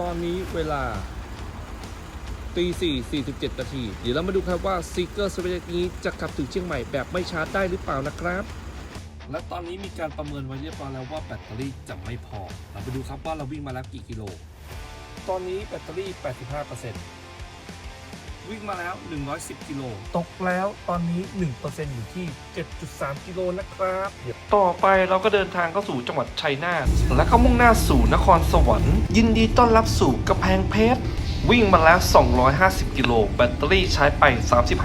ตอนนี้เวลาตีสี่สี่สิบเจ็ดนาที เดี๋ยวเรามาดูครับว่าซีเกอร์สเปนี้จะกลับถึงเชียงใหม่แบบไม่ชาร์จได้หรือเปล่านะครับ และตอนนี้มีการประเมินไว้เรียบร้อยแล้วว่าแบตเตอรี่จะไม่พอ เราไปดูครับว่าเราวิ่งมาแล้วกี่กิโล ตอนนี้แบตเตอรี่ 85% วิ่งมาแล้ว 110 กิโล ตกแล้วตอนนี้ 1%อยู่ที่ 7.3 กิโลนะครับ ต่อไปเราก็เดินทางเข้าสู่จังหวัดชัยนาทและก็มุ่งหน้าสู่นครสวรรค์ ยินดีต้อนรับสู่กระแพงเพชร วิ่งมาแล้ว 250 กิโล แบตเตอรี่ใช้ไป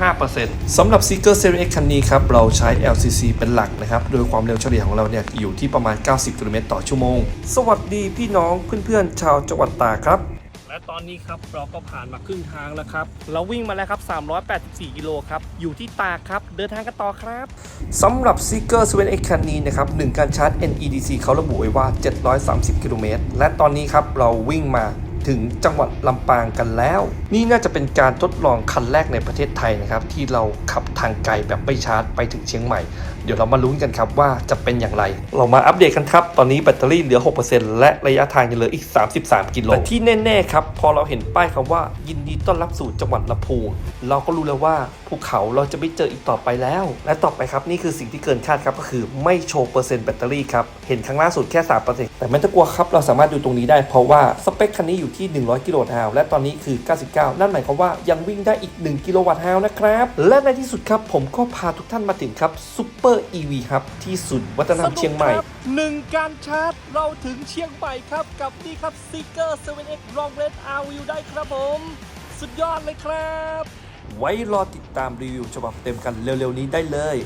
35%สำหรับ Seeker Series X คันนี้ครับ เราใช้ LCC เป็นหลักนะครับ โดยความเร็วเฉลี่ยของเราเนี่ยอยู่ที่ประมาณ 90 กิโลเมตรต่อชั่วโมง สวัสดีพี่น้องเพื่อนๆชาวจังหวัดตากครับ และตอนนี้ครับเราก็ผ่านมาครึ่งทางแล้วครับ เราวิ่งมาแล้วครับ 384 กิโลครับ อยู่ที่ตาครับ เดินทางกันต่อครับสำหรับ Seeker 7 X คันนี้นะครับหนึ่งการชาร์จ NEDC เขาระบุไว้ว่า 730 กิโลเมตร และตอนนี้ครับเราวิ่งมาถึงจังหวัดลำปางกันแล้ว นี่น่าจะเป็นการทดลองคันแรกในประเทศไทยนะครับ ที่เราขับทางไกลแบบไม่ชาร์จไปถึงเชียงใหม่เดี๋ยวเรามาลุ้นกันครับว่าจะเป็นอย่างไร เรามาอัปเดตกันครับ ตอนนี้แบตเตอรี่เหลือ 6%และระยะทางยังเหลืออีก 33 กิโลแต่ที่แน่ๆครับ พอเราเห็นป้ายคำว่ายินดีต้อนรับสู่จังหวัดลำพูนเราก็รู้แล้วว่าภูเขาเราจะไม่เจออีกต่อไปแล้ว และต่อไปครับนี่คือสิ่งที่เกินคาดครับก็คือไม่โชว์เปอร์เซ็นต์แบตเตอรี่ครับเห็นครั้งล่าสุดแค่3%แต่ไม่ต้องกลัวครับเราสามารถดูตรงนี้ได้เพราะว่าสเปคคันนี้อยู่ที่ 100 กิโลวัตต์ฮาวและตอนนี้คือ 99 นั่นหมายความว่ายังวิ่งได้อีก 1 กิโลวัตต์ฮาวนะครับและในที่สุดครับผมก็พาทุกท่านมาถึงครับซูเปอร์ EV ครับที่ศูนย์วัฒนธรรมเชียงใหม่หนึ่งการชาร์จเราถึงเชียงใหม่ครับ กับนี่ครับ Seeker 7X Long Range R View ได้ครับผม สุดยอดเลยครับ ไว้รอติดตามรีวิวฉบับเต็มกันเร็วๆนี้ได้เลย